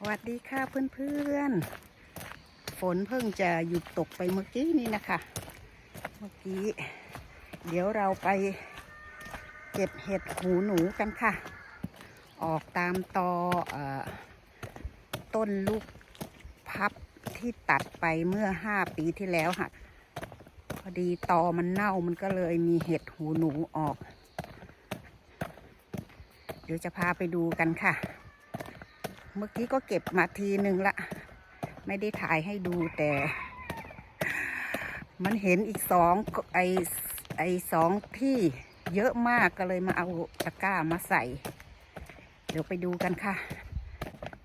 สวัสดีค่ะเพื่อนๆ ฝนเพิ่งจะหยุดตกไปเมื่อกี้นี่นะคะ เมื่อกี้ เดี๋ยวเราไปเก็บเห็ดหูหนูกันค่ะ ออกตามตอเออต้นลูกพับที่ตัดไปเมื่อห้าปีที่แล้วค่ะ พอดีตอมันเน่ามันก็เลยมีเห็ดหูหนูออก เดี๋ยวจะพาไปดูกันค่ะ เมื่อกี้ก็เก็บมาทีหนึ่งละ ไม่ได้ถ่ายให้ดูแต่ มันเห็นอีกสองไอไอสองที่เยอะมากก็เลยมาเอาตะกร้ามาใส่ เดี๋ยวไปดูกันค่ะ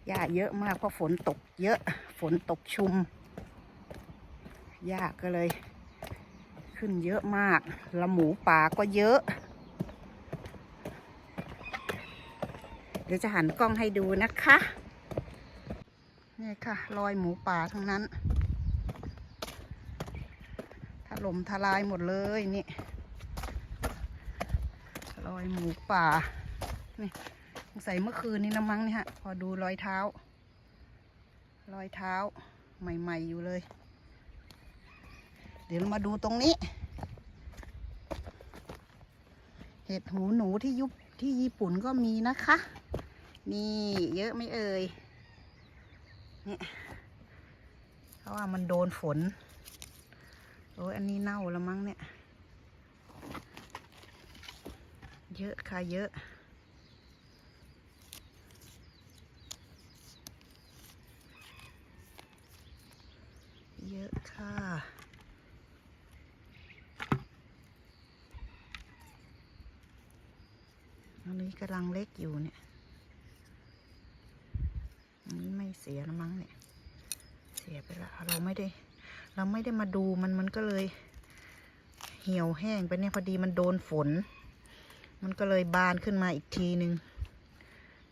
หญ้าเยอะมากเพราะฝนตกเยอะฝนตกชุมหญ้าก็เลย ขึ้นเยอะมากละหมูป่าก็เยอะ เดี๋ยวจะหันกล้องให้ดูนะคะ นี่ค่ะ รอยหมูป่าทั้งนั้นถล่มทลายหมดเลยนี่รอยหมูป่า นี่สงสัยเมื่อคืนนี้นะมั้งนี่ฮะ พอดูรอยเท้า รอยเท้าใหม่ ๆ อยู่เลย เดี๋ยวเรามาดูตรงนี้ เห็ดหูหนูที่ยุบที่ญี่ปุ่นก็มีนะคะ นี่เยอะไม่เอ่ย นี่เพราะว่ามันโดนฝน โอ้ยอันนี้เน่าแล้วมั้งเนี่ย เยอะค่ะเยอะ เยอะค่ะอันนี้กำลังเล็กอยู่เนี่ย นนี้ไม่เสียแล้วมั้งเนี่ย เสียไปละเราไม่ได้ เราไม่ได้มาดูมันมันก็เลย เหี่ยวแห้งไปเนี่ยพอดีมันโดนฝน มันก็เลยบานขึ้นมาอีกทีหนึ่ง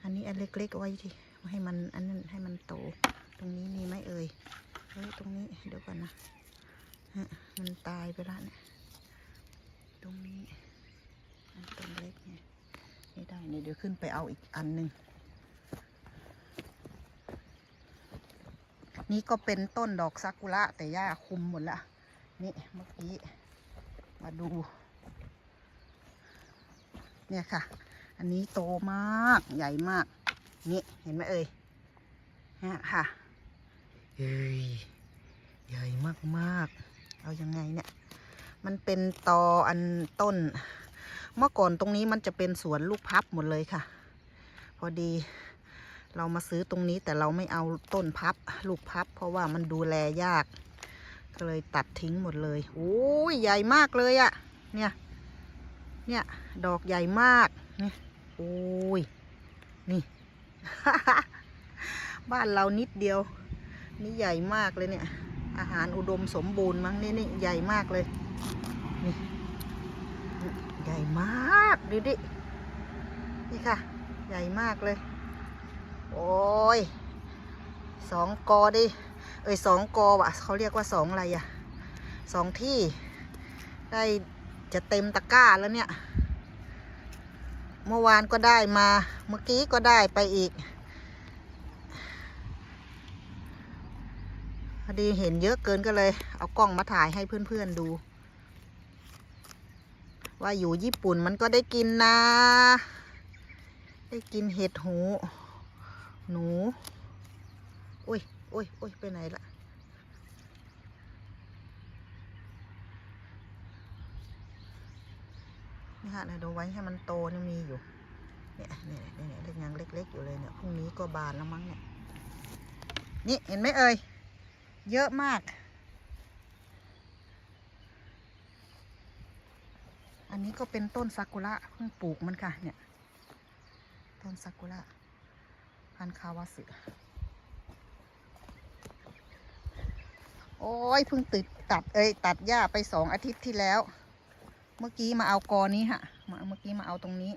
อันนี้อันเล็กๆไว้ที่ให้มันอันนั้นให้มันโต ตรงนี้มีไหมเอ่ยเฮ้ยตรงนี้เดี๋ยวก่อนนะฮะมันตายไปแล้วเนี่ย ตรงนี้ อันต้นเล็กเนี่ยไม่ได้เนี่ยเดี๋ยวขึ้นไปเอาอีกอันหนึ่ง นี่ก็เป็นต้นดอกซากุระแต่หญ้าคุมหมดละ นี่เมื่อกี้มาดู เนี่ยค่ะ อันนี้โตมากใหญ่มาก นี่เห็นไหมเอ่ยเนี่ยค่ะเฮ้ยใหญ่มากๆเอายังไงเนี่ย มันเป็นตออันต้น เมื่อก่อนตรงนี้มันจะเป็นสวนลูกพับหมดเลยค่ะ พอดี เรามาซื้อตรงนี้แต่เราไม่เอาต้นพับ ลูกพับ เพราะว่ามันดูแลยาก ก็เลยตัดทิ้งหมดเลยโอ้ยใหญ่มากเลยอะเนี่ยเนี่ยดอกใหญ่มากเนี่ยโอ้ยนี่ บ้านเรานิดเดียว นี่ใหญ่มากเลยเนี่ย อาหารอุดมสมบูรณ์มั้งนี่นี่ใหญ่มากเลยนี่นี่ใหญ่มากดูดินี่ค่ะ ใหญ่มากเลย โอ้ยสองกอดิเอ้ยสองกอวะเขาเรียกว่าสองอะไรอะสองที่ ได้จะเต็มตะกร้าแล้วเนี่ย เมื่อวานก็ได้มา เมื่อกี้ก็ได้ไปอีก พอดีเห็นเยอะเกินก็เลย เอากล้องมาถ่ายให้เพื่อนๆดู ว่าอยู่ญี่ปุ่นมันก็ได้กินนะ ได้กินเห็ดหู หนูโอ้ยอุ้ยอุ้ยไปไหนละนี่ฮะเนี่ยเดูไว้ให้มันโตนี่มีอยู่ เนี่ยเนี่ยเนี่ยเนี่ยยังเล็ก ๆ อยู่เลยเนี่ยพรุ่งนี้ก็บานแล้วมั้งเนี่ย นี่เห็นไหมเอ่ย เยอะมาก อันนี้ก็เป็นต้นซากุระเพิ่งปลูกมันค่ะ เนี่ย ต้นซากุระ พันคาวาสึโอ้ยเพิ่งติดตัดเอ้ยตัดหญ้าไปสองอาทิตย์ที่แล้ว เมื่อกี้มาเอากอนี้ฮะมาเมื่อกี้มาเอาตรงนี้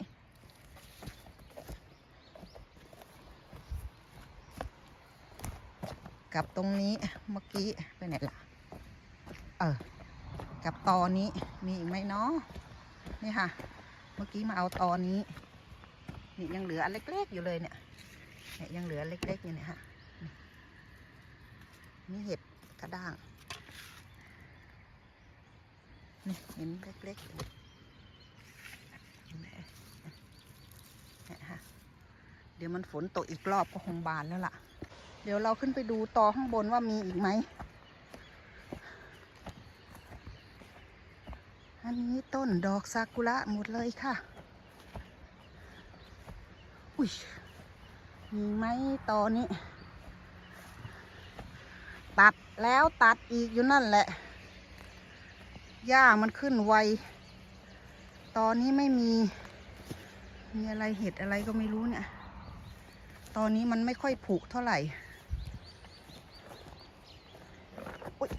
กับตรงนี้เมื่อกี้ไปไหนล่ะเออกับตอนนี้มีอีกไหมเนาะนี่ค่ะ เมื่อกี้มาเอาตอนี้นี่ยังเหลืออันเล็กๆอยู่เลยเนี่ย เนี่ยยังเหลือเล็กๆอยู่เนี่ยฮะนี่เห็ดกระด้างนี่เห็นเล็กๆอยู่เนี่ยค่ะเดี๋ยวมันฝนตกอีกรอบก็คงบานแล้วล่ะ เดี๋ยวเราขึ้นไปดูต่อข้างบนว่ามีอีกไหม อันนี้ต้นดอกซากุระหมดเลยค่ะ อุ้ย มีไหมตอนนี้ ตัดแล้วตัดอีกอยู่นั่นแหละ หญ้ามันขึ้นไว ตอนนี้ไม่มี มีอะไรเห็ดอะไรก็ไม่รู้เนี่ย ตอนนี้มันไม่ค่อยผุเท่าไหร่อุ๊ย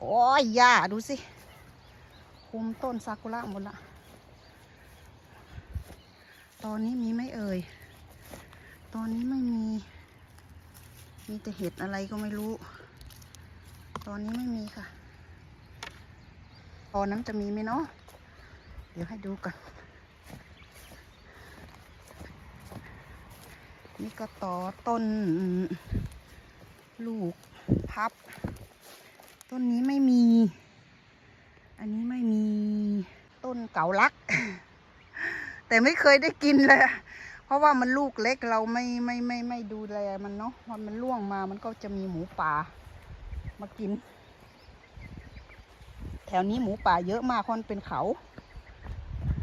โอ้ยหญ้าดูสิ คุมต้นซากุระหมดละ ตอนนี้มีไม่เอ่ย ตอนนี้ไม่มี มีแต่เห็ดอะไรก็ไม่รู้ ตอนนี้ไม่มีค่ะ ตอนนั้นจะมีไหมเนาะ เดี๋ยวให้ดูกัน นี่ก็ต่อต้น ลูกพับ ต้นนี้ไม่มี อันนี้ไม่มี ต้นเก่าลัก แต่ไม่เคยได้กินเลย เพราะว่ามันลูกเล็กเราไม่ไม่ไม่ไม่ดูแลมันเนาะพอมันล่วงมามันก็จะมีหมูป่ามากิน แถวนี้หมูป่าเยอะมากเพราะมันเป็นเขา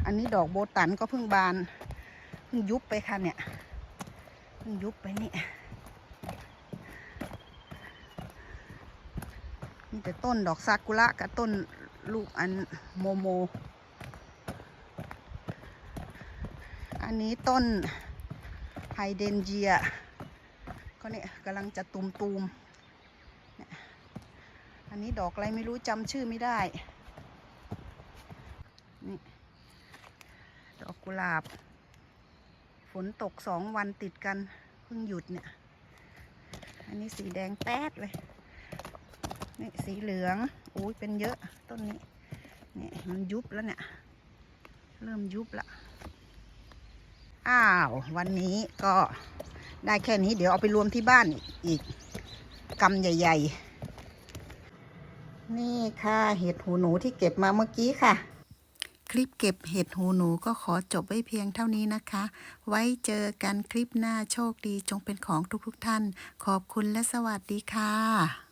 อันนี้ดอกโบตันก็เพิ่งบานเพิ่งยุบไปค่ะเนี่ยเพิ่งยุบไปนี่มีแต่ต้นดอกซากุระกับต้นลูกอันโมโม อันนี้ต้นไฮเดนเจียก็เนี่ยกำลังจะตุมตูมๆอันนี้ดอกอะไรไม่รู้จำชื่อไม่ได้ นี่ ดอกกุหลาบ ฝนตกสองวันติดกันเพิ่งหยุดเนี่ย อันนี้สีแดงแป๊ดเลย นี่สีเหลืองอุ้ยเป็นเยอะต้นนี้ นี่มันยุบแล้วเนี่ย เริ่มยุบละ อ้าว วันนี้ก็ได้แค่นี้ เดี๋ยวเอาไปรวมที่บ้านอีกกำใหญ่ ๆ นี่ค่ะเห็ดหูหนูที่เก็บมาเมื่อกี้ค่ะ คลิปเก็บเห็ดหูหนูก็ขอจบไว้เพียงเท่านี้นะคะ ไว้เจอกันคลิปหน้าโชคดีจงเป็นของทุกๆท่าน ขอบคุณและสวัสดีค่ะ